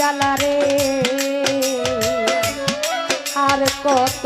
জ্বালা রে। আর কত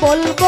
বলব